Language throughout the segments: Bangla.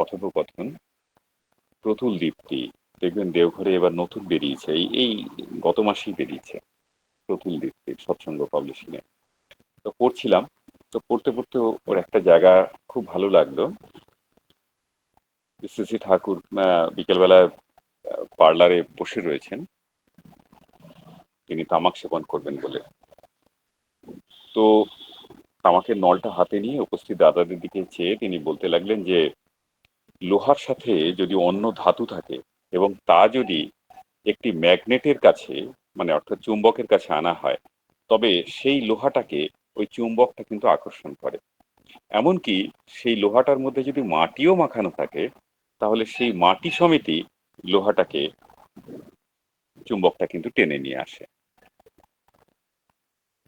কথোপকথন, প্রতুল দীপ্তি, দেখবেন দেওঘরে এবার নতুন বেরিয়েছে, এই গত মাসেই বেরিয়েছে প্রতুল দীপ্তির সৎসঙ্গ পাবলিশিং এ। তো পড়ছিলাম, তো পড়তে পড়তে ওর একটা জায়গা খুব ভালো লাগল। শ্রী ঠাকুর বিকেলবেলা পার্লারে বসে রয়েছেন। তিনি তামাক সেবন করবেন বলে। তো তামাকের নলটা হাতে নিয়ে উপস্থিত দাদাদের দিকে চেয়ে তিনি বলতে লাগলেন যে লোহার সাথে যদি অন্য ধাতু থাকে এবং তা যদি একটি ম্যাগনেটের কাছে মানে অর্থাৎ চুম্বকের কাছে আনা হয়, তবে সেই লোহাটাকে ওই চুম্বকটা কিন্তু আকর্ষণ করে। এমনকি সেই লোহাটার মধ্যে যদি মাটিও মাখানো থাকে, তাহলে সেই মাটি সমিতি লোহাটাকে চুম্বকটা কিন্তু টেনে নিয়ে আসে।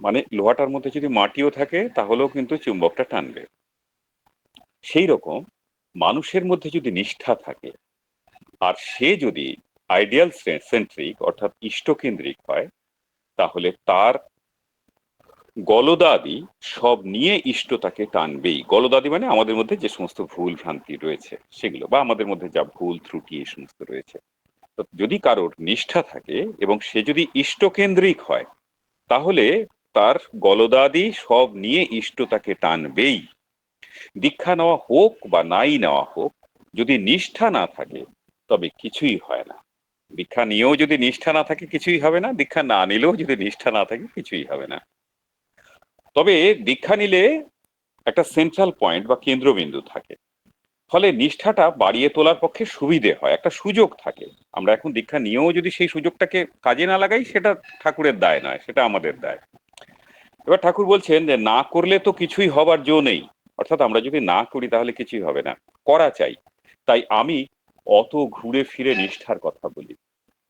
মানে লোহাটার মধ্যে যদি মাটিও থাকে, তাহলেও কিন্তু চুম্বকটা টানবে। সেই রকম মানুষের মধ্যে যদি নিষ্ঠা থাকে, আর সে যদি আইডিয়াল সেন্ট্রিক অর্থাৎ ইষ্টকেন্দ্রিক হয়, তাহলে তার গলদাদি সব নিয়ে ইষ্ট তাকে টানবেই। গলদাদি মানে আমাদের মধ্যে যে সমস্ত ভুল ভ্রান্তি রয়েছে সেগুলো, বা আমাদের মধ্যে যা ভুল ত্রুটি এই সমস্ত রয়েছে। তো যদি কারোর নিষ্ঠা থাকে এবং সে যদি ইষ্টকেন্দ্রিক হয়, তাহলে তার গলদাদি সব নিয়ে ইষ্ট তাকে টানবেই। দীক্ষা নেওয়া হোক বা নাই নেওয়া হোক, যদি নিষ্ঠা না থাকে, তবে কিছুই হয় না। দীক্ষা নিয়েও যদি নিষ্ঠা না থাকে, কিছুই হবে না। দীক্ষা না নিলেও যদি নিষ্ঠা না থাকে, কিছুই হবে না। তবে দীক্ষা নিলে একটা সেন্ট্রাল পয়েন্ট বা কেন্দ্রবিন্দু থাকে। ফলে নিষ্ঠাটা বাড়িয়ে তোলার পক্ষে সুবিধে হয়, একটা সুযোগ থাকে। আমরা এখন দীক্ষা নিয়েও যদি সেই সুযোগটাকে কাজে না লাগাই, সেটা ঠাকুরের দায় নয়, সেটা আমাদের দায়। এবার ঠাকুর বলছেন যে, না করলে তো কিছুই হবার জো নেই। অর্থাৎ আমরা যদি না করি তাহলে কিছুই হবে না। করা চাই। তাই আমি অত ঘুরে ফিরে নিষ্ঠার কথা বলি।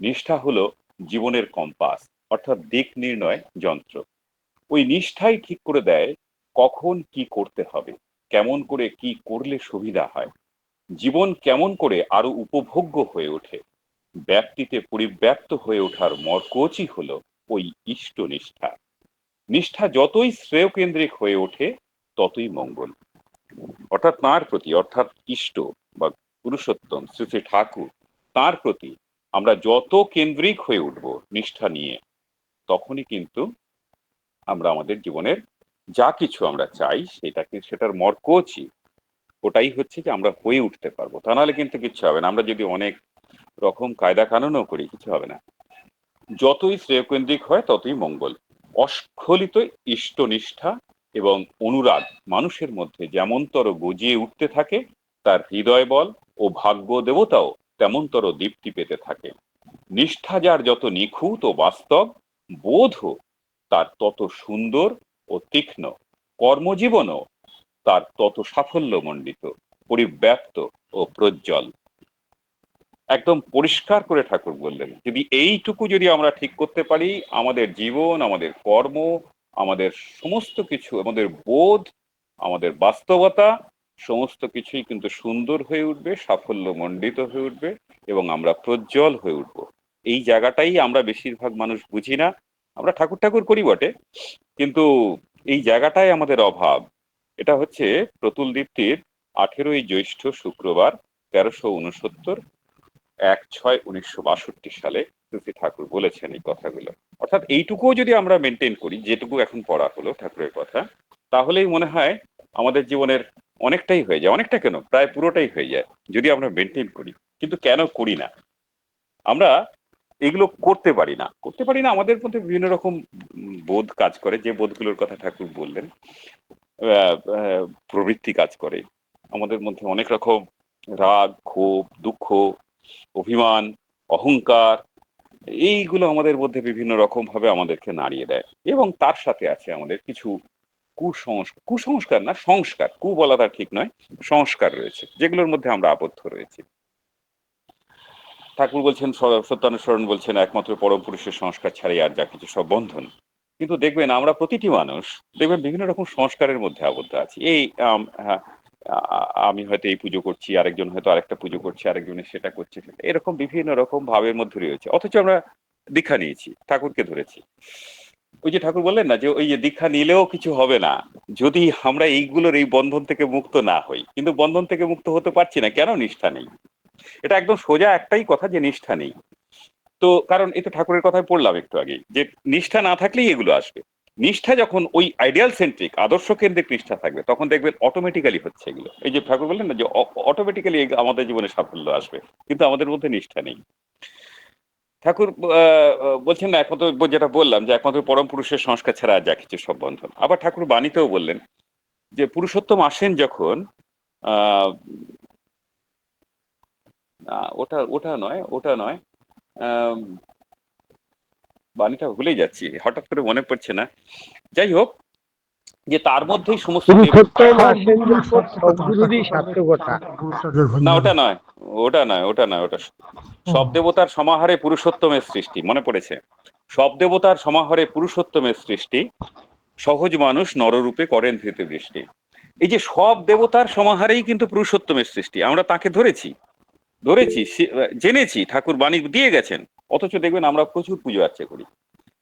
নিষ্ঠা হলো জীবনের কম্পাস, অর্থাৎ দিক নির্ণয় যন্ত্র। ওই নিষ্ঠাই ঠিক করে দেয় কখন কি করতে হবে, কেমন করে কি করলে সুবিধা হয়। জীবন কেমন করে আরও উপভোগ্য হয়ে ওঠে। ব্যক্তিতে পরিব্যাপ্ত হয়ে ওঠার মর্কচই হলো ওই ইষ্ট নিষ্ঠা। নিষ্ঠা যতই শ্রেয় কেন্দ্রিক হয়ে ওঠে ততই মঙ্গল। অর্থাৎ তাঁর প্রতি, অর্থাৎ ইষ্ট বা পুরুষোত্তম শ্রী শ্রী ঠাকুর, তাঁর প্রতি আমরা যত কেন্দ্রিক হয়ে উঠব নিষ্ঠা নিয়ে, তখনই কিন্তু আমরা আমাদের জীবনের যা কিছু আমরা চাই সেটাকে, সেটার মর্কচই ওটাই হচ্ছে যে আমরা হয়ে উঠতে পারব। তা নাহলে কিন্তু কিচ্ছু হবে না। আমরা যদি অনেক রকম কায়দা কানুনও করি, কিছু হবে না। যতই শ্রেয়কেন্দ্রিক হয়, ততই মঙ্গল। অস্খলিত ইষ্টনিষ্ঠা এবং অনুরাগ মানুষের মধ্যে যেমনতর গজিয়ে উঠতে থাকে, তার হৃদয় বল ও ভাগ্য দেবতাও তেমনতর দীপ্তি পেতে থাকে। নিষ্ঠা যার যত নিখুঁত ও বাস্তব বোধও তার তত সুন্দর ও তীক্ষ্ণ, কর্মজীবনও তার তত সাফল্যমণ্ডিত, পরিব্যাপ্ত ও প্রজ্জ্বল। একদম পরিষ্কার করে ঠাকুর বললেন, যদি এইটুকু যদি আমরা ঠিক করতে পারি, আমাদের জীবন, আমাদের কর্ম আমাদের সমস্ত কিছু, আমাদের বোধ, আমাদের বাস্তবতা, সমস্ত কিছুই কিন্তু সুন্দর হয়ে উঠবে সাফল্য মণ্ডিত হয়ে উঠবে এবং আমরা প্রজ্জ্বল হয়ে উঠব। এই জায়গাটাই আমরা বেশিরভাগ মানুষ বুঝি না। আমরা ঠাকুর ঠাকুর করি বটে, কিন্তু এই জায়গাটাই আমাদের অভাব। এটা হচ্ছে প্রতুল দীপ্তির আঠেরোই জ্যৈষ্ঠ শুক্রবার তেরোশো উনসত্তর এক ছয় উনিশশো বাষট্টি সালে শ্রী ঠাকুর বলেছেন এই কথাগুলো। অর্থাৎ এইটুকুও যদি আমরা মেনটেন করি, যেটুকু এখন পড়া হলো ঠাকুরের কথা, তাহলেই মনে হয় আমাদের জীবনের অনেকটাই হয়ে যায়। অনেকটা কেন? প্রায় পুরোটাই হয়ে যায় যদি আমরা মেনটেন করি। কিন্তু কেন করি না? আমরা এগুলো করতে পারি না। করতে পারি না আমাদের মধ্যে বিভিন্ন রকম বোধ কাজ করে। যে বোধগুলোর কথা ঠাকুর বললেন প্রবৃত্তি কাজ করে। আমাদের মধ্যে অনেক রকম রাগ, ক্ষোভ, দুঃখ, অভিমান, অহংকার এইগুলো আমাদের মধ্যে বিভিন্ন রকম ভাবে আমাদেরকে নাড়িয়ে দেয়। এবং তার সাথে আছে আমাদের কিছু কুসংস্কার কুসংস্কার না, সংস্কার। কু বলা তার ঠিক নয়, সংস্কার রয়েছে, যেগুলোর মধ্যে আমরা আবদ্ধ রয়েছি। ঠাকুর বলছেন সত্যানুসরণ বলছেন, একমাত্র পরম পুরুষের সংস্কার ছাড়াই আর যা কিছু সব বন্ধন। কিন্তু দেখবেন, আমরা প্রতিটি মানুষ দেখবেন, বিভিন্ন রকম সংস্কারের মধ্যে আবদ্ধ আছি। এই আমি হয়তো এই পুজো করছি, আরেকজন হয়তো আরেকটা পুজো করছে আরেকজনের সেটা করছে এরকম বিভিন্ন রকম ভাবের মধ্যে রয়েছে। অথচ আমরা দীক্ষা নিয়েছি, ঠাকুরকে ধরেছি। ওই যে ঠাকুর বললেন না যে, ওই যে দীক্ষা নিলেও কিছু হবে না। যদি আমরা এইগুলোর এই বন্ধন থেকে মুক্ত না হই। কিন্তু বন্ধন থেকে মুক্ত হতে পারছি না, কেন নিষ্ঠা নেই? এটা একদম সোজা একটাই কথা যে নিষ্ঠা নেই। তো কারণ এই তো ঠাকুরের কথায় পড়লাম একটু আগে যে নিষ্ঠা না থাকলেই এগুলো আসবে। নিষ্ঠা যখন ওই আইডিয়াল সেন্ট্রিক আদর্শ কেন্দ্রিক নিষ্ঠা থাকবে, তখন দেখবেন অটোমেটিক্যালি হচ্ছে এগুলো। এই যে ঠাকুর বললেন না যে অটোমেটিক্যালি আমাদের জীবনে সাফল্য আসবে, কিন্তু আমাদের মধ্যে নিষ্ঠা নেই। ঠাকুর বলছেন না, একমাত্র যেটা বললাম যে, একমাত্র পরম পুরুষের সংস্কার ছাড়া আর যা কিছু সব বন্ধন আবার ঠাকুর বাণীতেও বললেন যে, পুরুষোত্তম আসেন যখন ওটা ওটা নয় ওটা নয় বাণীটা ভুলে যাচ্ছি হঠাৎ করে মনে পড়ছে না। যাই হোক যে তার মধ্যেই সমস্ত না ওটা নয় ওটা নয় ওটা নয় ওটা সব দেবতার সমাহারে পুরুষোত্তমের সৃষ্টি মনে পড়েছে? সব দেবতার সমাহারে পুরুষোত্তমের সৃষ্টি সহজ মানুষ নররূপে করেন ধৃত দৃষ্টি। এই যে সব দেবতার সমাহারেই কিন্তু পুরুষোত্তমের সৃষ্টি আমরা তাকে ধরেছি। ধরেছি জেনেছি, ঠাকুর বাণী দিয়ে গেছেন। অথচ দেখবেন আমরা প্রচুর পুজো আর্চা করি।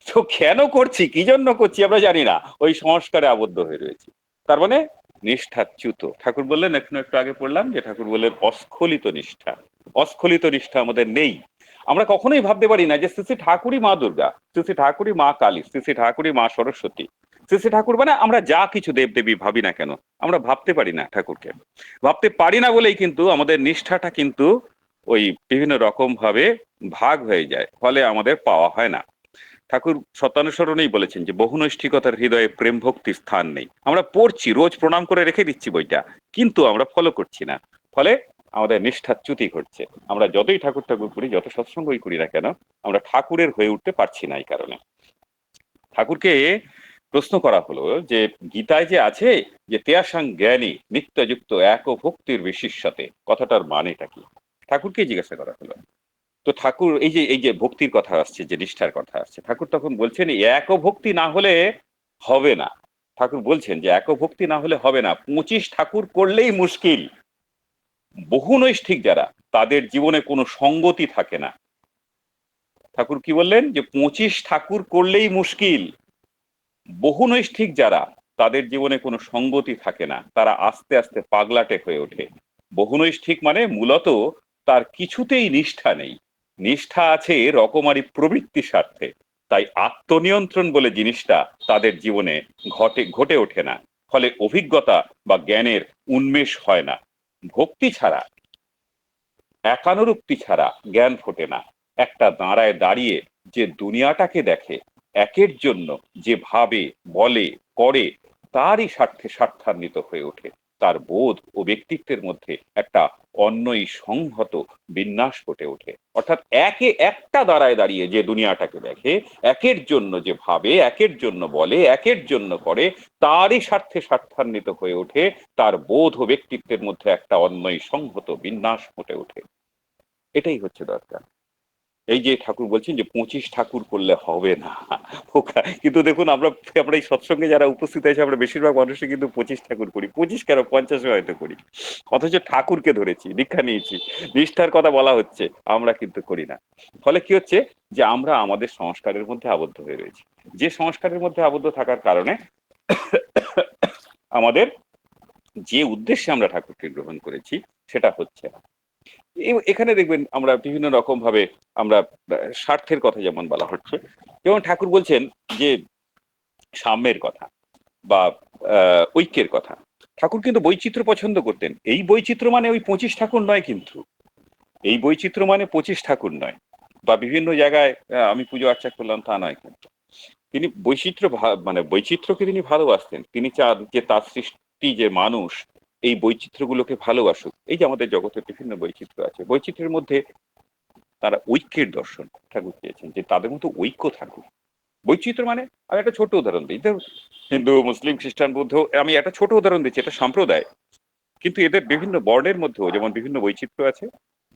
তো কেন করছি, কি জন্য করছি আমরা জানি না। ওই সংস্কারে আবদ্ধ হয়ে রয়েছি। তার মানে নিষ্ঠাচ্যুত। ঠাকুর বললেন এখন একটু আগে পড়লাম যে ঠাকুর বললেন, অস্খলিত নিষ্ঠা। অস্খলিত নিষ্ঠা আমাদের নেই। আমরা কখনোই ভাবতে পারি না যে শ্রী ঠাকুরই মা দুর্গা, শ্রী ঠাকুরই মা কালী শ্রী ঠাকুরই মা সরস্বতী। শ্রী শ্রী ঠাকুর মানে আমরা যা কিছু দেব দেবী ভাবি না কেন, আমরা ভাবতে পারি না ঠাকুরকে। ভাবতে পারি না বলেই কিন্তু আমাদের নিষ্ঠাটা কিন্তু ওই বিভিন্ন রকম ভাবে ভাগ হয়ে যায়, ফলে আমাদের পাওয়া হয় না। ঠাকুর সত্যানুসরণেই বলেছেন যে, বহুনৈষ্ঠিকতার হৃদয়ে প্রেম ভক্তি স্থান নেই। আমরা পড়ছি, রোজ প্রণাম করে রেখে দিচ্ছি বইটা, কিন্তু আমরা ফলো করছি না। ফলে আমাদের নিষ্ঠাচ্যুতি ঘটছে। আমরা যতই ঠাকুর ঠাকুর করি, যত সৎসঙ্গই করি না কেন, আমরা ঠাকুরের হয়ে উঠতে পারছি না এই কারণে। ঠাকুরকে প্রশ্ন করা হলো যে গীতায় যে আছে যে তেয়াসাং জ্ঞানী নিত্যযুক্ত এক ও ভক্তির বিশিষ্যতে কথাটার মানেটা কি? ঠাকুরকে জিজ্ঞাসা করা হলো। তো ঠাকুর, এই যে এই যে ভক্তির কথা আসছে, যে নিষ্ঠার কথা আসছে, ঠাকুর তখন বলছেন এক ভক্তি না হলে হবে না। ঠাকুর বলছেন যে এক ভক্তি না হলে হবে না। পঁচিশ ঠাকুর করলেই মুশকিল। বহু নৈষ্ঠিক যারা, তাদের জীবনে কোনো সঙ্গতি থাকে না। ঠাকুর কি বললেন? যে পঁচিশ ঠাকুর করলেই মুশকিল। বহু নৈষ্ঠিক যারা, তাদের জীবনে কোনো সঙ্গতি থাকে না। তারা আস্তে আস্তে পাগলাটে হয়ে ওঠে। বহুনৈষ্ঠিক মানে মূলত তার কিছুতেই নিষ্ঠা নেই। নিষ্ঠা আছে রকমারি প্রবৃত্তি স্বার্থে। তাই আত্মনিয়ন্ত্রণ বলে জিনিসটা তাদের জীবনে ঘটে ঘটে ওঠে না। ফলে অভিজ্ঞতা বা জ্ঞানের উন্মেষ হয় না। ভক্তি ছাড়া, একানুরুক্তি ছাড়া জ্ঞান ফোটে না। একটা দাঁড়ায় দাঁড়িয়ে যে দুনিয়াটাকে দেখে একের জন্য যে ভাবে, বলে, করে, তারই স্বার্থে স্বার্থান্বিত হয়ে ওঠে। তার বোধ ও ব্যক্তিত্বের মধ্যে একটা অন্যই সংহত বিন্যাস ফুটে ওঠে। অর্থাৎ একে একটা দাঁড়ায় দাঁড়িয়ে যে দুনিয়াটাকে দেখে, একের জন্য যে ভাবে, একের জন্য বলে, একের জন্য করে, তারই স্বার্থে স্বার্থান্বিত হয়ে ওঠে, তার বোধ ও ব্যক্তিত্বের মধ্যে একটা অন্যই সংহত বিন্যাস ফুটে ওঠে। এটাই হচ্ছে দরকার। এই যে ঠাকুর বলছেন যে পঁচিশ ঠাকুর করলে হবে না। কিন্তু দেখুন, আমরা আমরা এই সৎসঙ্গে যারা উপস্থিত আছে, আমরা বেশিরভাগ মানুষই কিন্তু পঁচিশ ঠাকুর করি। পঁচিশ কেন? পঞ্চাশে হয়তো করি। অথচ ঠাকুরকে ধরেছি, দীক্ষা নিয়েছি। নিষ্ঠার কথা বলা হচ্ছে, আমরা কিন্তু করি না। ফলে কি হচ্ছে? যে আমরা আমাদের সংস্কারের মধ্যে আবদ্ধ হয়ে রয়েছি। যে সংস্কারের মধ্যে আবদ্ধ থাকার কারণে আমাদের যে উদ্দেশ্যে আমরা ঠাকুরকে গ্রহণ করেছি, সেটা হচ্ছে না। এখানে দেখবেন আমরা বিভিন্ন রকম ভাবে আমরা স্বার্থের কথা যেমন বলা হচ্ছে, যেমন ঠাকুর বলছেন যে সাম্যের কথা বা ঐক্যের কথা। ঠাকুর কিন্তু বৈচিত্র্য পছন্দ করতেন। এই বৈচিত্র্য মানে ওই পঁচিশ ঠাকুর নয় কিন্তু। এই বৈচিত্র্য মানে পঁচিশ ঠাকুর নয়। বা বিভিন্ন জায়গায় আমি পুজো আর্চা করলাম তা নয় কিন্তু। তিনি বৈচিত্র্য মানে বৈচিত্র্যকে তিনি ভালোবাসতেন। তিনি চান যে তার সৃষ্টি যে মানুষ এই বৈচিত্র্যগুলোকে ভালোবাসুক। এই যে আমাদের জগতে বিভিন্ন বৈচিত্র্য আছে, বৈচিত্র্যের মধ্যে তারা ঐক্যের দর্শন ঠাকুর চেয়েছেন যে তাদের মতো ঐক্য থাকুক। বৈচিত্র্য মানে আমি একটা ছোট উদাহরণ দিই হিন্দু, মুসলিম, খ্রিস্টান, বৌদ্ধ, আমি একটা ছোট উদাহরণ দিচ্ছি, এটা সম্প্রদায়। কিন্তু এদের বিভিন্ন বর্ণের মধ্যেও যেমন বিভিন্ন বৈচিত্র্য আছে,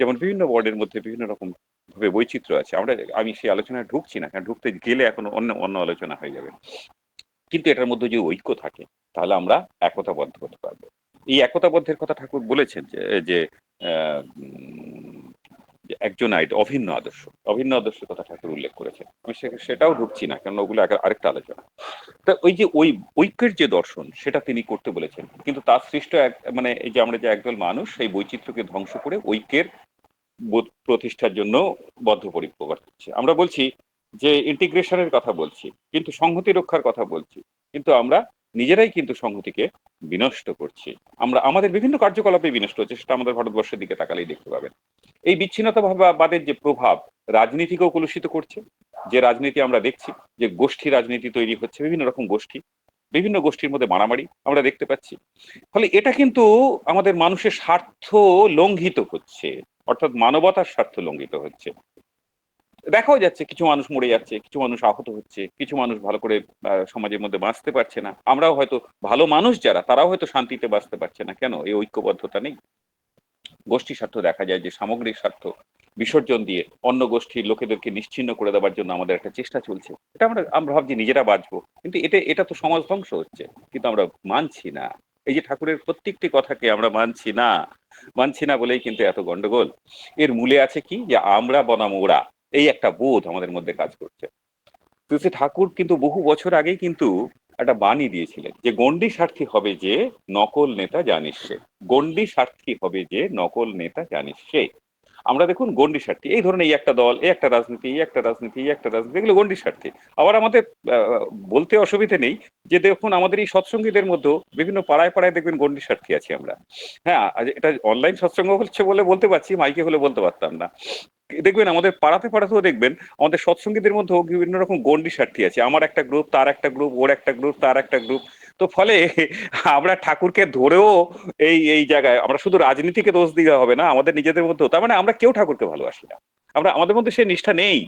যেমন বিভিন্ন বর্ণের মধ্যে বিভিন্ন রকম ভাবে বৈচিত্র্য আছে। আমরা, আমি সেই আলোচনায় ঢুকছি না, কারণ ঢুকতে গেলে এখন অন্য অন্য আলোচনা হয়ে যাবে। কিন্তু এটার মধ্যে যদি ঐক্য থাকে, তাহলে আমরা একতাবদ্ধ হতে পারব। এই একতাবদ্ধের কথা ঠাকুর বলেছেন যে একজন আইড, অভিন্ন আদর্শ। অভিন্ন আদর্শের কথা ঠাকুর উল্লেখ করেছেন। আমি সেটাও ঢুকছি না কারণ ওগুলো আরেকটা আলোচনা। তা ওই যে ওই ঐক্যের যে দর্শন, সেটা তিনি করতে বলেছেন। কিন্তু তার সৃষ্ট এক মানে এই যে আমরা যে একদল মানুষ, সেই বৈচিত্র্যকে ধ্বংস করে ঐক্যের প্রতিষ্ঠার জন্য বদ্ধপরিকর হচ্ছে। আমরা বলছি যে, ইন্টিগ্রেশনের কথা বলছি, কিন্তু সংহতি রক্ষার কথা বলছি। কিন্তু আমরা নিজেরাই কিন্তু সংহতিকে বিনষ্ট করছি। আমরা, আমাদের বিভিন্ন কার্যকলাপে বিনষ্ট হচ্ছে, সেটা আমাদের ভারতবর্ষের দিকে তাকালেই দেখতে পাবেন। এই বিচ্ছিন্নতাবাদের যে প্রভাব, রাজনীতিকেও কলুষিত করছে। যে রাজনীতি আমরা দেখছি, যে গোষ্ঠী রাজনীতি তৈরি হচ্ছে, বিভিন্ন রকম গোষ্ঠী, বিভিন্ন গোষ্ঠীর মধ্যে মারামারি আমরা দেখতে পাচ্ছি। ফলে এটা কিন্তু আমাদের মানুষের স্বার্থ লঙ্ঘিত হচ্ছে, অর্থাৎ মানবতার স্বার্থ লঙ্ঘিত হচ্ছে। দেখাও যাচ্ছে কিছু মানুষ মরে যাচ্ছে, কিছু মানুষ আহত হচ্ছে, কিছু মানুষ ভালো করে সমাজের মধ্যে বাঁচতে পারছে না। আমরাও হয়তো ভালো মানুষ যারা, তারাও হয়তো শান্তিতে বাঁচতে পারছে না। কেন? এই ঐক্যবদ্ধতা নেই। গোষ্ঠী স্বার্থ দেখা যায় যে সামগ্রিক স্বার্থ বিসর্জন দিয়ে অন্য গোষ্ঠীর লোকেদেরকে নিশ্চিহ্ন করে দেওয়ার জন্য আমাদের একটা চেষ্টা চলছে। এটা আমরা আমরা ভাবছি নিজেরা বাঁচবো। কিন্তু এটা এটা তো সমাজ ধ্বংস হচ্ছে। কিন্তু আমরা মানছি না। এই যে ঠাকুরের প্রত্যেকটি কথাকে আমরা মানছি না মানছি না বলেই কিন্তু এত গন্ডগোল। এর মূলে আছে কি? যে আমরা বনাম ওরা এই একটা বোধ আমাদের মধ্যে কাজ করছে। তুলসী ঠাকুর কিন্তু বহু বছর আগে কিন্তু একটা বাণী দিয়েছিলেন যে গন্ডি স্বার্থী হবে যে, নকল নেতা জানিস সে। গন্ডি স্বার্থী হবে যে, নকল নেতা জানিস সে। আমরা দেখুন গন্ডি স্বার্থী, এই ধরনের এই একটা দল, এই একটা রাজনীতি, এই একটা রাজনীতি, এই একটা রাজনীতি, এগুলো গন্ডি স্বার্থী। আবার আমাদের বলতে অসুবিধে নেই যে দেখুন আমাদের এই সৎসঙ্গীদের মধ্যেও বিভিন্ন পাড়ায় পাড়ায় দেখবেন গন্ডি স্বার্থী আছি আমরা। হ্যাঁ এটা অনলাইন সৎসঙ্গ হচ্ছে বলে বলতে পারছি, মাইকে হলে বলতে পারতাম না। দেখবেন আমাদের পাড়াতে পাড়াতেও দেখবেন আমাদের সৎসঙ্গীদের মধ্যেও বিভিন্ন রকম গন্ডি স্বার্থী আছে। আমার একটা গ্রুপ তার একটা গ্রুপ ওর একটা গ্রুপ তার একটা গ্রুপ তো ফলে আমরা ঠাকুরকে ধরেও এই এই জায়গায় আমরা শুধু রাজনীতিকে দোষ দিতে হবে না, আমাদের নিজেদের মধ্যেও। তার মানে আমরা কেউ ঠাকুরকে ভালোবাসি না। আমরা, আমাদের মধ্যে সেই নিষ্ঠা নেই।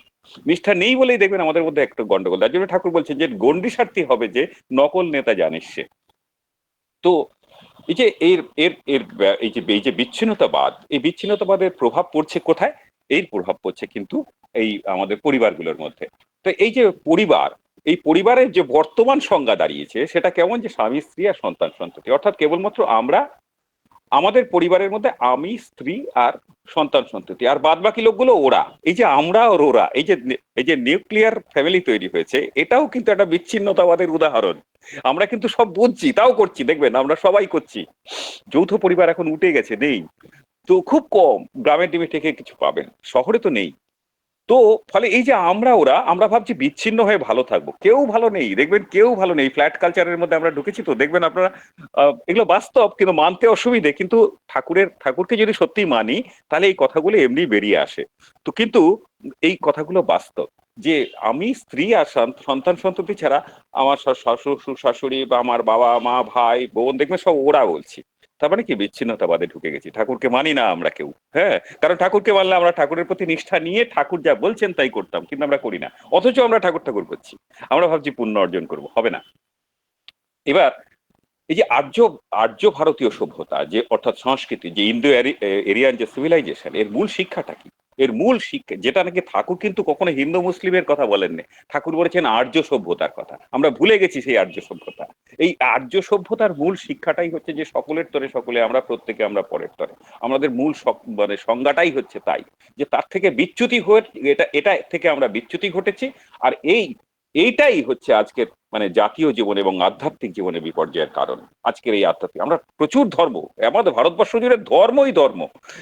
নিষ্ঠা নেই বলেই দেখবেন আমাদের মধ্যে একটা গন্ডগোল। তার জন্য ঠাকুর বলছেন যে গন্ডি স্বার্থী হবে যে, নকল নেতা জানিস সে। তো এই যে এর এর এর এই যে এই যে বিচ্ছিন্নতাবাদ, এই বিচ্ছিন্নতাবাদের প্রভাব পড়ছে কোথায়? এর প্রভাব পড়ছে কিন্তু এই আমাদের পরিবারগুলোর মধ্যে। তো এই যে পরিবার এই পরিবারের যে বর্তমান সংজ্ঞা দাঁড়িয়েছে, সেটা কেমন যে স্বামী, স্ত্রী আর সন্তান সন্ততি? অর্থাৎ কেবলমাত্র আমরা, আমাদের পরিবারের মধ্যে আমি, স্ত্রী আর সন্তান সন্ততি। আর বাদ বাকি লোকগুলো ওরা। এই যে আমরা আর ওরা, এই যে এই যে নিউক্লিয়ার ফ্যামিলি তৈরি হয়েছে, এটাও কিন্তু একটা বিচ্ছিন্নতাবাদের উদাহরণ। আমরা কিন্তু সব বুঝছি, তাও করছি, দেখবেন, আমরা সবাই করছি। যৌথ পরিবার এখন উঠে গেছে, নেই। তো খুব কম, গ্রামের ডিমে থেকে কিছু পাবেন। শহরে তো নেই। তো ফলে এই যে আমরা ওরা, আমরা ভাবছি বিচ্ছিন্ন হয়ে ভালো থাকব। কেউ ভালো নেই, দেখবেন কেউ ভালো নেই। ফ্ল্যাট কালচারের মধ্যে আমরা ঢুকেছি তো, দেখবেন আপনারা এগুলো বাস্তব কিন্তু মানতে অসুবিধে, কিন্তু ঠাকুরের, ঠাকুরকে যদি সত্যি মানি, তাহলে এই কথাগুলো এমনি বেরিয়ে আসে। তো কিন্তু এই কথাগুলো বাস্তব। যে আমি স্ত্রী আর সন- সন্তান সন্ততি ছাড়া আমার শ্বশুর শাশুড়ি বা আমার বাবা, মা, ভাই, বোন, দেখবেন সব ওরা বলছি। তার মানে কি? বিচ্ছিন্নতাবাদে ঢুকে গেছি। ঠাকুরকে মানি না আমরা কেউ হ্যাঁ? কারণ ঠাকুরকে মানলে আমরা ঠাকুরের প্রতি নিষ্ঠা নিয়ে ঠাকুর যা বলছেন তাই করতাম, কিন্তু আমরা করি না। অথচ আমরা ঠাকুর ঠাকুর করছি। আমরা ভাবছি পুণ্য অর্জন করব, হবে না। এবার, এই যে আর্য আর্য ভারতীয় সভ্যতা, যে অর্থাৎ সংস্কৃতি, যে ইন্দো এরিয়ান, যে সিভিলাইজেশন এর মূল শিক্ষাটা কি? এর মূল শিক্ষা, যেটা নাকি ঠাকুর কিন্তু কখনো হিন্দু মুসলিমের কথা বলেননি। ঠাকুর বলেছেন আর্য সভ্যতার কথা। আমরা ভুলে গেছি সেই আর্য সভ্যতা। এই আর্য সভ্যতার মূল শিক্ষাটাই হচ্ছে যে সকলের তরে সকলে আমরা, প্রত্যেকে আমরা পরের তরে। আমাদের মূল মানে সংজ্ঞাটাই হচ্ছে তাই। যে তার থেকে বিচ্যুতি হয়ে, এটা এটা থেকে আমরা বিচ্যুতি ঘটেছি। আর এই এইটাই হচ্ছে আজকের মানে জাতীয় জীবন এবং আধ্যাত্মিক জীবনে বিপর্যয়ের কারণ আজকের এই আধ্যাত্মিক। আমরা প্রচুর ধর্ম, আমাদের ভারতবর্ষ জুড়ে ধর্মই ধর্ম।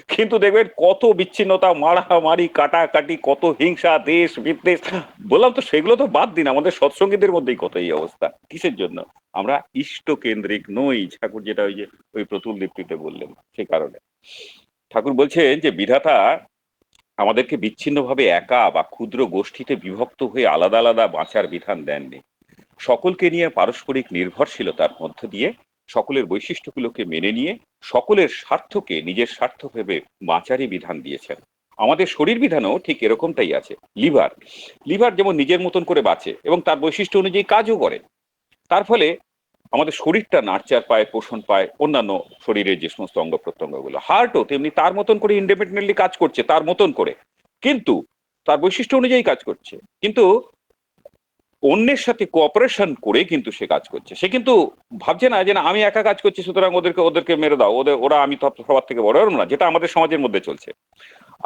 কিন্তু দেখবেন কত বিচ্ছিন্নতা, মারামারি, কাটাকাটি, কত হিংসা, দেশ, বিদ্বেষ। বললাম তো সেগুলো তো বাদ দিন, আমাদের সৎসঙ্গীদের মধ্যেই কত এই অবস্থা। কিসের জন্য? আমরা ইষ্ট কেন্দ্রিক নই, ঠাকুর যেটা ওই যে, ওই প্রতুল দীপ্তিতে বললেন সেই কারণে। ঠাকুর বলছেন যে বিধাতা আমাদেরকে বিচ্ছিন্নভাবে একা বা ক্ষুদ্র গোষ্ঠীতে বিভক্ত হয়ে আলাদা আলাদা বাঁচার বিধান দেননি। সকলকে নিয়ে পারস্পরিক নির্ভরশীলতার মধ্য দিয়ে সকলের বৈশিষ্ট্যগুলোকে মেনে নিয়ে সকলের স্বার্থকে নিজের স্বার্থ ভেবে বাঁচারই বিধান দিয়েছেন। আমাদের শরীর বিধানও ঠিক এরকমটাই আছে। লিভার লিভার যেমন নিজের মতন করে বাঁচে এবং তার বৈশিষ্ট্য অনুযায়ী কাজও করে। তার ফলে আমাদের শরীরটা নার্চার পায়, পোষণ পায়, অন্যান্য শরীরের যে সমস্ত অঙ্গ প্রত্যঙ্গগুলো। হার্টও তেমনি তার মতন করে ইন্ডিপেন্ডেন্টলি কাজ করছে, তার মতন করে। কিন্তু তার বৈশিষ্ট্য অনুযায়ী কাজ করছে। কিন্তু অন্যের সাথে কোঅপারেশন করে কিন্তু সে কাজ করছে। সে কিন্তু ভাবছে না যে, না, আমি একা কাজ করছি, সুতরাং ওদেরকে ওদেরকে মেরে দাও। ওদের, ওরা আমি সবার থেকে বড় না, যেটা আমাদের সমাজের মধ্যে চলছে।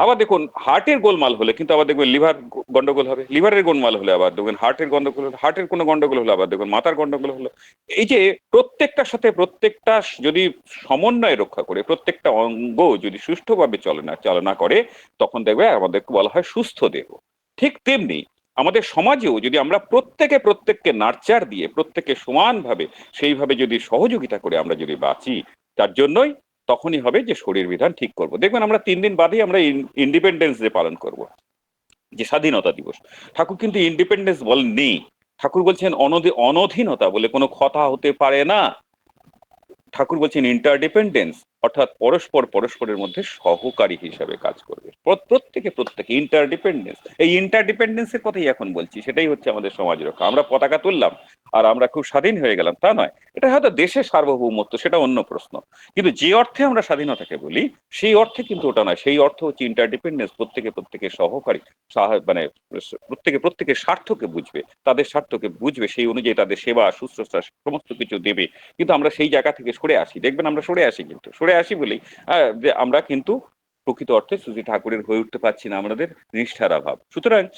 আবার দেখুন হার্টের গোলমাল হলে, কিন্তু আবার দেখবেন লিভার গন্ডগোল হবে লিভারের গোলমাল হলে আবার দেখবেন হার্টের গন্ডগোল হলে হার্টের কোনো গন্ডগোল হলে আবার দেখবেন মাথার গন্ডগোল হলো। এই যে প্রত্যেকটার সাথে প্রত্যেকটা যদি সমন্বয় রক্ষা করে, প্রত্যেকটা অঙ্গ যদি সুষ্ঠুভাবে চলনা চালনা করে, তখন দেখবে আমাদেরকে বলা হয় সুস্থ দেহ। ঠিক তেমনি আমাদের সমাজেও যদি আমরা প্রত্যেকে প্রত্যেককে নার্চার দিয়ে প্রত্যেকে সমানভাবে, সেইভাবে যদি সহযোগিতা করে আমরা যদি বাঁচি, তার জন্যই তখনই হবে যে শরীর বিধান ঠিক করব। দেখবেন আমরা তিন দিন বাদেই আমরা ইন্ডিপেন্ডেন্স ডে পালন করব, যে স্বাধীনতা দিবস। ঠাকুর কিন্তু ইন্ডিপেন্ডেন্স বলেননি। ঠাকুর বলছেন অনধি, অনধীনতা বলে কোনো কথা হতে পারে না। ঠাকুর বলছেন ইন্টারডিপেন্ডেন্স অর্থাৎ পরস্পর পরস্পরের মধ্যে সহকারী হিসাবে কাজ করবে। প্র- প্রত্যেকে প্রত্যেকে ইন্টারডিপেন্ডেন্স এই ইন্টারডিপেন্ডেন্সের কথাই এখন বলছি, সেটাই হচ্ছে আমাদের সমাজ রক্ষা। আমরা পতাকা তুললাম আর আমরা খুব স্বাধীন হয়ে গেলাম, তা নয়। এটা হয়তো দেশের সার্বভৌমত্ব, সেটা অন্য প্রশ্ন। কিন্তু যে অর্থে আমরা স্বাধীনতাকে বলি, সেই অর্থে কিন্তু ওটা নয়। সেই অর্থ হচ্ছে ইন্টারডিপেন্ডেন্স প্রত্যেকে প্রত্যেকের সহকারী, সাহা- মানে প্রত্যেকে প্রত্যেকের স্বার্থকে বুঝবে। তাদের স্বার্থকে বুঝবে, সেই অনুযায়ী তাদের সেবা, শুশ্রূষা, সমস্ত কিছু দেবে। কিন্তু আমরা সেই জায়গা থেকে সরে আসি। দেখবেন আমরা সরে আসি কিন্তু সরে আসি আহ, যে আমরা কিন্তু প্রকৃত অর্থে সুজি ঠাকুরের হয়ে উঠতে পারছি না আমাদের নিষ্ঠার অভাব। সুতরাং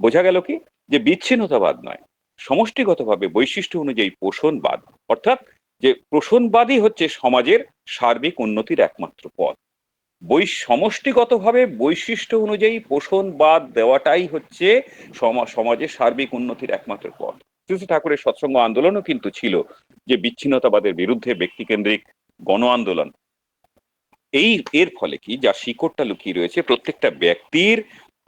বোঝা গেল কি? যে বিচ্ছিন্নতাবাদ নয় সমষ্টিগতভাবে বৈশিষ্ট্য অনুযায়ী পোষণবাদ অর্থাৎ যে পোষণবাদই হচ্ছে সমাজের সার্বিক উন্নতির একমাত্র পথ। বৈ সমষ্টিগতভাবে বৈশিষ্ট্য অনুযায়ী পোষণবাদ দেওয়াটাই হচ্ছে সমা- সমাজের সার্বিক উন্নতির একমাত্র পথ। শ্রী ঠাকুরের সৎসঙ্গ আন্দোলনও কিন্তু ছিল যে বিচ্ছিন্নতাবাদের বিরুদ্ধে ব্যক্তিকেন্দ্রিক গণ আন্দোলন এই এর ফলে কি? যা শিকড়টা লুকিয়ে রয়েছে, প্রত্যেকটা ব্যক্তির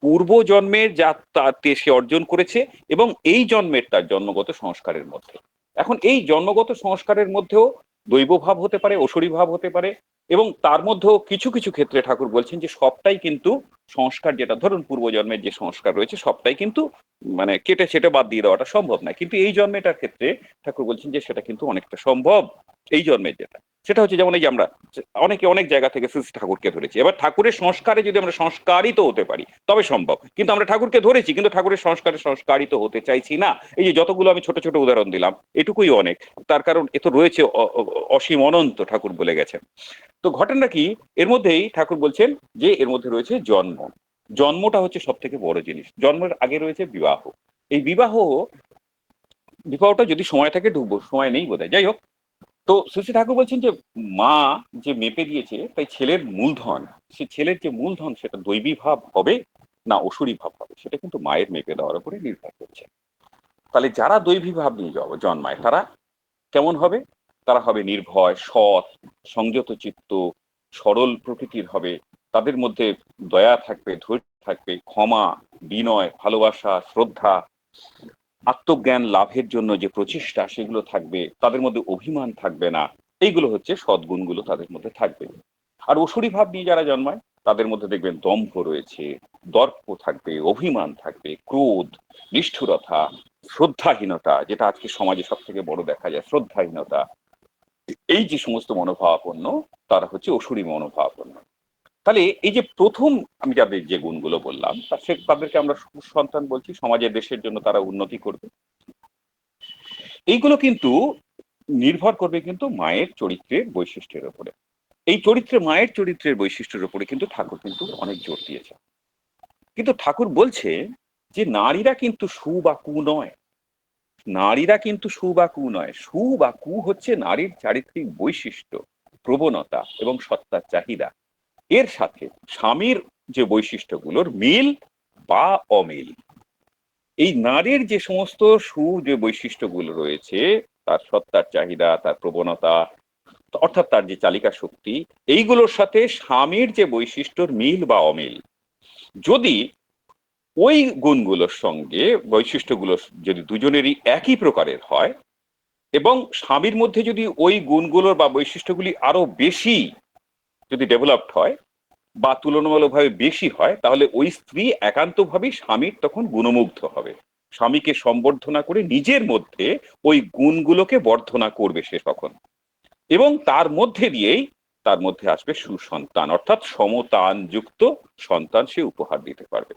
পূর্ব জন্মের যা তাতে সে অর্জন করেছে এবং এই জন্মের তার জন্মগত সংস্কারের মধ্যে। এখন এই জন্মগত সংস্কারের মধ্যেও দৈব ভাব হতে পারে অসুরী ভাব হতে পারে এবং তার মধ্যেও কিছু কিছু ক্ষেত্রে ঠাকুর বলছেন যে সবটাই কিন্তু সংস্কার যেটা, ধরুন পূর্বজন্মের যে সংস্কার রয়েছে সবটাই কিন্তু মানে কেটে ছেটে বাদ দিয়ে দেওয়াটা সম্ভব না কিন্তু এই জন্মেটার ক্ষেত্রে ঠাকুর বলছেন যে সেটা কিন্তু অনেকটা সম্ভব, এই জন্মের যেটা। সেটা হচ্ছে যেমন এই যে আমরা অনেকে অনেক জায়গা থেকে শ্রী ঠাকুরকে ধরেছি। এবার ঠাকুরের সংস্কারে যদি আমরা সংস্কারিত হতে পারি, তবে সম্ভব। কিন্তু আমরা ঠাকুরকে ধরেছি, কিন্তু ঠাকুরের সংস্কারে সংস্কারিত হতে চাইছি না। এই যে যতগুলো আমি ছোট ছোট উদাহরণ দিলাম, এটুকুই অনেক। তার কারণ এ তো রয়েছে অসীম অনন্ত ঠাকুর বলে গেছেন। তো ঘটনা কি? এর মধ্যেই ঠাকুর বলছেন যে, এর মধ্যে রয়েছে জন্ম। জন্মটা হচ্ছে সব থেকে বড় জিনিস। জন্মের আগে রয়েছে বিবাহ। এই বিবাহ, বিবাহটা যদি সময় থাকে, ঢুকবো। সময় নেই বোধহয়। যাই হোক তো শ্রী ঠাকুর বলছেন যে মা যে মেপে দিয়েছে, তাই ছেলের মূলধন, সে ছেলের যে মূলধন, সেটা দৈবী ভাব হবে না অসুরী ভাব হবে? সেটা কিন্তু মায়ের মেপে দেওয়ার উপরে নির্ভর করছে। তাহলে যারা দৈবী ভাব নিয়ে জন্মায়, তারা কেমন হবে? তারা হবে নির্ভয়, সৎ, সংযত চিত্ত, সরল প্রকৃতির হবে। তাদের মধ্যে দয়া থাকবে, ধৈর্য থাকবে, ক্ষমা, বিনয়, ভালোবাসা, শ্রদ্ধা আত্মজ্ঞান লাভের জন্য যে প্রচেষ্টা সেগুলো থাকবে, তাদের মধ্যে অভিমান থাকবে না। এইগুলো হচ্ছে সদ্গুণগুলো তাদের মধ্যে থাকবে। আর অসুরী ভাব নিয়ে যারা জন্মায়, তাদের মধ্যে দেখবেন দম্ভ রয়েছে, দর্প থাকবে, অভিমান থাকবে, ক্রোধ, নিষ্ঠুরতা, শ্রদ্ধাহীনতা, যেটা আজকে সমাজে সব থেকে বড় দেখা যায়, শ্রদ্ধাহীনতা। এই যে সমস্ত মনোভাবাপন্ন, তারা হচ্ছে অসুরী মনোভাবাপন্ন। তাহলে এই যে প্রথম আমি যাদের যে গুণগুলো বললাম সে তাদেরকে আমরা সন্তান বলছি সমাজের দেশের জন্য তারা উন্নতি করবে। এইগুলো কিন্তু নির্ভর করবে কিন্তু মায়ের চরিত্রের বৈশিষ্ট্যের উপরে। এই চরিত্রে, মায়ের চরিত্রের বৈশিষ্ট্যের উপরে কিন্তু ঠাকুর কিন্তু অনেক জোর দিয়েছে। কিন্তু ঠাকুর বলছে যে নারীরা কিন্তু সু বা কু নয়। নারীরা কিন্তু সু বা কু নয়। সু বা কু হচ্ছে নারীর চারিত্রিক বৈশিষ্ট্য, প্রবণতা এবং সত্তার চাহিদা। এর সাথে স্বামীর যে বৈশিষ্ট্যগুলোর মিল বা অমিল। এই নারীর যে সমস্ত সু যে বৈশিষ্ট্যগুলো রয়েছে, তার সত্তার চাহিদা, তার প্রবণতা, অর্থাৎ তার যে চালিকা শক্তি, এইগুলোর সাথে স্বামীর যে বৈশিষ্ট্যর মিল বা অমিল। যদি ওই গুণগুলোর সঙ্গে, বৈশিষ্ট্যগুলো যদি দুজনেরই একই প্রকারের হয় এবং স্বামীর মধ্যে যদি ওই গুণগুলোর বা বৈশিষ্ট্যগুলি আরও বেশি যদি ডেভেলপড হয় বা তুলনামূলকভাবে বেশি হয়, তাহলে ওই স্ত্রী একান্তভাবেই স্বামীর তখন গুণমুগ্ধ হবে। স্বামীকে সম্বর্ধনা করে নিজের মধ্যে ওই গুণগুলোকে বর্ধনা করবে সে তখন। এবং তার মধ্যে দিয়েই তার মধ্যে আসবে সুসন্তান, অর্থাৎ সমতান যুক্ত সন্তান সে উপহার দিতে পারবে।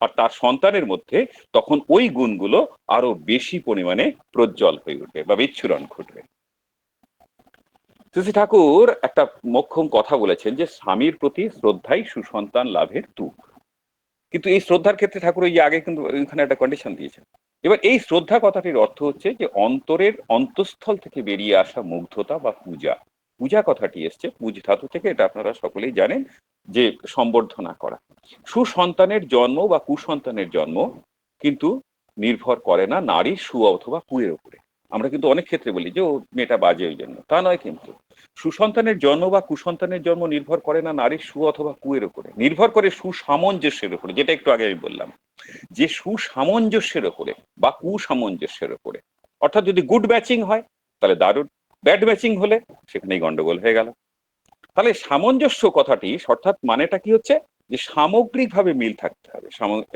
আর তার সন্তানের মধ্যে তখন ওই গুণগুলো আরও বেশি পরিমাণে প্রজ্জ্বল হয়ে উঠবে বা বিচ্ছুরণ ঘটবে। ঠাকুর একটা মক্ষম কথা বলেছেন যে স্বামীর প্রতি শ্রদ্ধাই সুসন্তান লাভের তুক। কিন্তু এই শ্রদ্ধার ক্ষেত্রে ঠাকুর ওই আগে কিন্তু ওইখানে একটা কন্ডিশন দিয়েছেন। এবার এই শ্রদ্ধা কথাটির অর্থ হচ্ছে যে অন্তরের অন্তঃস্থল থেকে বেরিয়ে আসা মুগ্ধতা বা পূজা। পূজা কথাটি এসছে, পুজ ধাতু থেকে, এটা আপনারা সকলেই জানেন, যে সম্বর্ধনা করা। সুসন্তানের জন্ম বা কুসন্তানের জন্ম কিন্তু নির্ভর করে না নারীর সু অথবা কুয়ের উপরে। আমরা কিন্তু অনেক ক্ষেত্রে বলি যে ও মেয়েটা বাজে ওই জন্য। তা নয় কিন্তু। সুসন্তানের জন্ম বা কুসন্তানের জন্ম নির্ভর করে না নারীর সু অথবা কুয়ের উপরে। নির্ভর করে সুসামঞ্জস্যের উপরে, যেটা একটু আগে আমি বললাম। যে সুসামঞ্জস্যের উপরে বা কুসামঞ্জস্যের উপরে। অর্থাৎ যদি গুড ম্যাচিং হয়, তাহলে দারুণ। ব্যাড ম্যাচিং হলে সেখানেই গন্ডগোল হয়ে গেল। তাহলে সামঞ্জস্য কথাটি, অর্থাৎ মানেটা কি হচ্ছে? যে সামগ্রিকভাবে মিল থাকতে হবে।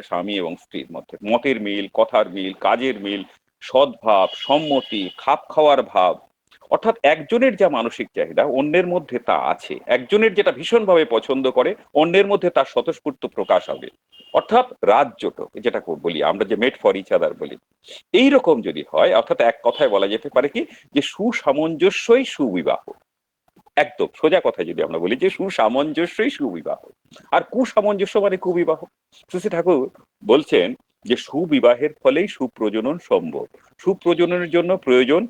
স্বামী এবং স্ত্রীর মধ্যে। মতের মিল, কথার মিল, কাজের মিল, সদ্ভাব, সম্মতি, খাপ খাওয়ার ভাব অর্থাৎ একজনের যা মানসিক চাহিদা, অন্যের মধ্যে তা আছে। একজনের যেটা ভীষণভাবে পছন্দ করে, অন্যের মধ্যে তার স্বতঃস্ফূর্ত প্রকাশ হবে। অর্থাৎ রাজ্যটক যেটা বলি আমরা যে মেট ফর ইচ আদার বলি। এই রকম যদি হয়, অর্থাৎ এক কথায় বলা যেতে পারে কি, যে সুসামঞ্জস্যই সুবিবাহ। একদম সোজা কথা যদি আমরা বলি যে সুসামঞ্জস্যই সুবিবাহ। আর কুসামঞ্জস্য মানে কুবিবাহ। শ্রী ঠাকুর বলছেন যে সুবিবাহের ফলেই সুপ্রজনন সম্ভব। সুপ্রজননের জন্য প্রয়োজন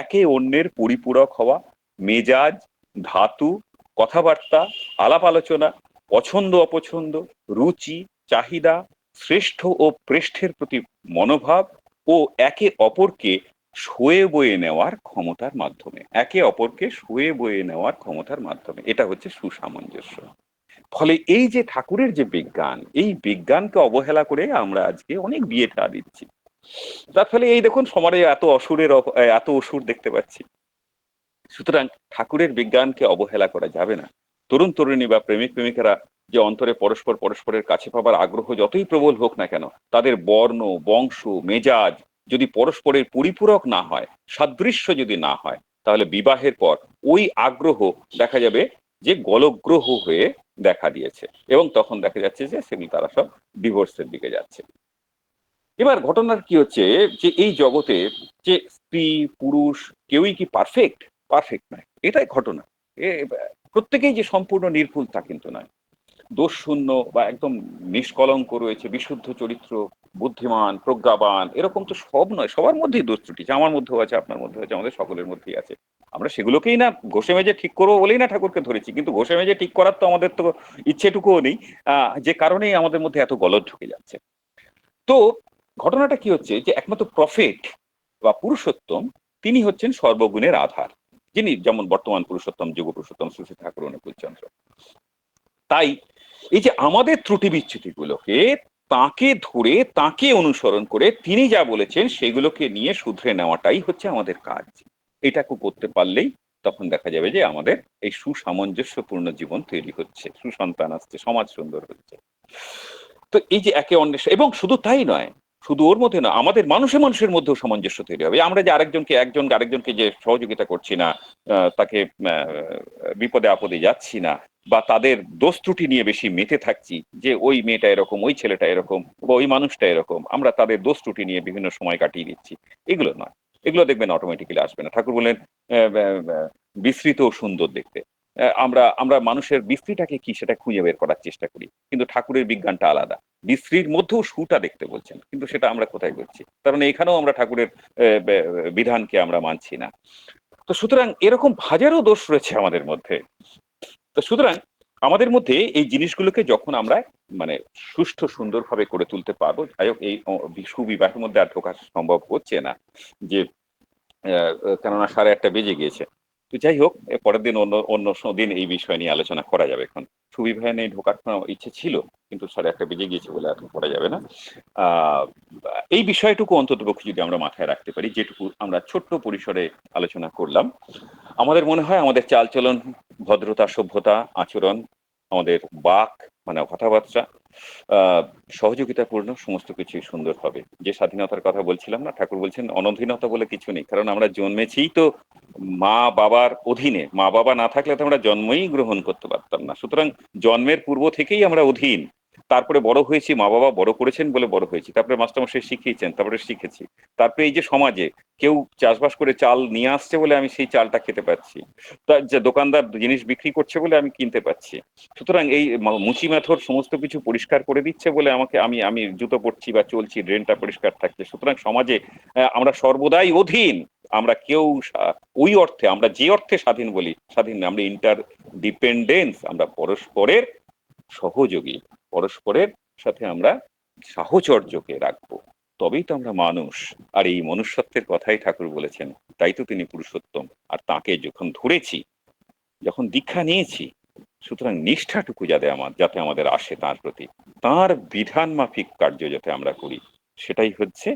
একে অন্যের পরিপূরক হওয়া, মেজাজ, ধাতু, কথাবার্তা, আলাপ আলোচনা, পছন্দ অপছন্দ, রুচি, চাহিদা, শ্রেষ্ঠ ও পৃষ্ঠের প্রতি মনোভাব ও একে অপরকে সয়ে বয়ে নেওয়ার ক্ষমতার মাধ্যমে। একে অপরকে সয়ে বয়ে নেওয়ার ক্ষমতার মাধ্যমে। এটা হচ্ছে সুসামঞ্জস্য। ফলে এই যে ঠাকুরের যে বিজ্ঞান, এই বিজ্ঞানকে অবহেলা করে আমরা আজকে অনেক বিয়ে থা দিচ্ছি। তার ফলে এই দেখুন সমাজে এত অসুরের এত অসুর দেখতে পাচ্ছি। সুতরাং ঠাকুরের বিজ্ঞানকে অবহেলা করা যাবে না। তরুণ, তরুণী বা প্রেমিক, প্রেমিকারা যে অন্তরে পরস্পর, পরস্পরের কাছে পাবার আগ্রহ যতই প্রবল হোক না কেন, তাদের বর্ণ, বংশ, মেজাজ যদি পরস্পরের পরিপূরক না হয়, সাদৃশ্য যদি না হয়, তাহলে বিবাহের পর ওই আগ্রহ দেখা যাবে যে গলগ্রহ হয়ে দেখা দিয়েছে। এবং তখন দেখা যাচ্ছে যে সেগুলো তারা সব ডিভোর্সের দিকে যাচ্ছে। এবার ঘটনার কি হচ্ছে যে এই জগতে যে স্ত্রী, পুরুষ কেউই কি পারফেক্ট পারফেক্ট নয়। এটাই ঘটনা। প্রত্যেকেই যে সম্পূর্ণ নির্ভুল তা কিন্তু নয়। দোষ শূন্য বা একদম নিষ্কলঙ্ক রয়েছে, বিশুদ্ধ চরিত্র বুদ্ধিমান, প্রজ্ঞাবান, এরকম তো সব নয়, সবার মধ্যেই দোষ ত্রুটি আমার মধ্যেও আছে, আপনার মধ্যেও আছে, আমাদের সকলের মধ্যেই আছে। আমরা সেগুলোকেই না ঘষে মেজে ঠিক করব বলেই না ঠাকুরকে ধরেছি, কিন্তু ঘষে মেজে ঠিক করার তো আমাদের তো ইচ্ছেটুকুও নেই যে কারণেই আমাদের মধ্যে এত গলদ ঢুকে যাচ্ছে। তো ঘটনাটা কি হচ্ছে যে একমাত্র প্রফেট বা পুরুষোত্তম, তিনি হচ্ছেন সর্বগুণের আধার, যিনি যেমন বর্তমান পুরুষোত্তম, যুগ পুরুষোত্তম, শ্রী ঠাকুর অনুকূল চন্দ্র তাই এই যে আমাদের ত্রুটি বিচ্যুতিগুলোকে তাকে ধরে, তাকে অনুসরণ করে তিনি যা বলেছেন সেগুলোকে নিয়ে শুধরে নেওয়াটাই হচ্ছে আমাদের কাজ। এটাকে করতে পারলেই তখন দেখা যাবে যে আমাদের এই সুসামঞ্জস্যপূর্ণ জীবন তৈরি হচ্ছে, সুসন্তান আসছে, সমাজ সুন্দর হচ্ছে। তো এই যে একে অন্যের এবং শুধু তাই নয় শুধু ওর মধ্যে না, আমাদের মানুষে মানুষের মধ্যেও সামঞ্জস্য তৈরি হবে। আমরা যে আরেকজনকে একজন আরেকজনকে যে সহযোগিতা করছি না তাকে বিপদে, আপদে যাচ্ছি না, বা তাদের দোষ ত্রুটি নিয়ে বেশি মেতে থাকছি যে ওই মেয়েটা এরকম, ওই ছেলেটা এরকম, বা ওই মানুষটা এরকম, আমরা তাদের দোষ ত্রুটি নিয়ে বিভিন্ন সময় কাটিয়ে দিচ্ছি। এগুলো নয়। এগুলো দেখবেন অটোমেটিক্যালি আসবে না। ঠাকুর বলেন বিস্তৃত সুন্দর দেখতে। আমরা আমরা মানুষের বিস্তৃটাকে কি সেটা খুঁজে বের করার চেষ্টা করি। কিন্তু ঠাকুরের বিজ্ঞানটা আলাদা। বিশ্রীর মধ্যেও সুটা দেখতে বলছেন, কিন্তু সেটা আমরা কোথায় করছি কারণ এখানেও আমরা ঠাকুরের বিধানকে আমরা মানছি না। তো সুতরাং এরকম হাজারো দোষ রয়েছে আমাদের মধ্যে। তো সুতরাং আমাদের মধ্যে এই জিনিসগুলোকে যখন আমরা মানে সুষ্ঠু সুন্দরভাবে করে তুলতে পারব, যাই হোক এই সুবিবাহের মধ্যে আর ঢোকা সম্ভব হচ্ছে না। যে কেননা সাড়ে আটটা বেজে গিয়েছে। তো যাই হোক পরের দিন অন্য অন্য দিন এই বিষয় নিয়ে আলোচনা করা যাবে এখন। সুবি সুবিবাহে নেই, ঢোকার কোনো ইচ্ছে ছিল, কিন্তু সাড়ে একটা বেজে গিয়েছে বলে এখন করা যাবে না। এই বিষয়টুকু অন্ততপক্ষে যদি আমরা মাথায় রাখতে পারি, যেটুকু আমরা ছোট্ট পরিসরে আলোচনা করলাম, আমাদের মনে হয় আমাদের চালচলন, ভদ্রতা, সভ্যতা, আচরণ, আমাদের বাক মানে কথাবার্তা সহযোগিতাপূর্ণ, সমস্ত কিছুই সুন্দর হবে। যে স্বাধীনতার কথা বলছিলাম না, ঠাকুর বলছেন অনধীনতা বলে কিছু নেই, কারণ আমরা জন্মেছি তো মা বাবার অধীনে। মা বাবা না থাকলে তো আমরা জন্মই গ্রহণ করতে পারতাম না। সুতরাং জন্মের পূর্ব থেকেই আমরা অধীন। তারপরে বড় হয়েছি মা বাবা বড় করেছেন বলে বড় হয়েছি। তারপরে মাস্টারমশাই শিখিয়েছেন, তারপরে শিখেছি। তারপরে এই যে সমাজে কেউ চাষবাস করে চাল নিয়ে আসছে বলে আমি সেই চালটা খেতে পাচ্ছি। তার যে দোকানদার জিনিস বিক্রি করছে বলে আমি কিনতে পাচ্ছি। সুতরাং এই মুচি মেথর সমস্ত কিছু পরিষ্কার করে দিচ্ছে বলে আমাকে আমি আমি জুতো পরছি বা চলছি, ড্রেনটা পরিষ্কার থাকছে। সুতরাং সমাজে আমরা সর্বদাই অধীন। আমরা কেউ ওই অর্থে, আমরা যে অর্থে স্বাধীন বলি, স্বাধীন আমরা ইন্টার ডিপেন্ডেন্স আমরা পরস্পরের সহযোগী। পরস্পরের সাথে আমরা সাহচর্যকে রাখব। তবেই তো আমরা মানুষ। আর এই মনুষ্যত্বের কথাই ঠাকুর বলেছেন, তাই তো তিনি পুরুষোত্তম। আর তাকে যখন ধরেছি, যখন দীক্ষা নিয়েছি, সুতরাং নিষ্ঠাটুকু যাতে আমার, যাতে আমাদের আসে তার প্রতি, তার বিধান মাফিক কার্য যাতে আমরা করি, সেটাই হচ্ছে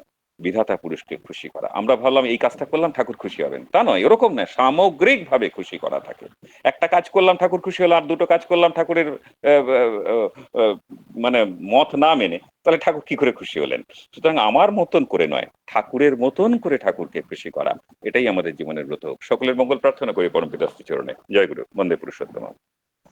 বিধাতা পুরুষকে খুশি করা। আমরা ভাবলাম, এই কাজটা করলাম, ঠাকুর খুশি হবেন। তা নয় এরকম নয় সামগ্রিক ভাবে খুশি করা থাকে। একটা কাজ করলাম, ঠাকুর খুশি হলো, আর দুটো কাজ করলাম, ঠাকুরের মানে মত না মেনে, তাহলে ঠাকুর কি করে খুশি হলেন? সুতরাং আমার মতন করে নয়, ঠাকুরের মতন করে ঠাকুরকে খুশি করা। এটাই আমাদের জীবনের ব্রত সকলের মঙ্গল প্রার্থনা করি পরম পিতাশ্রী চরণে। জয় গুরু। বন্দে পুরুষোত্তম।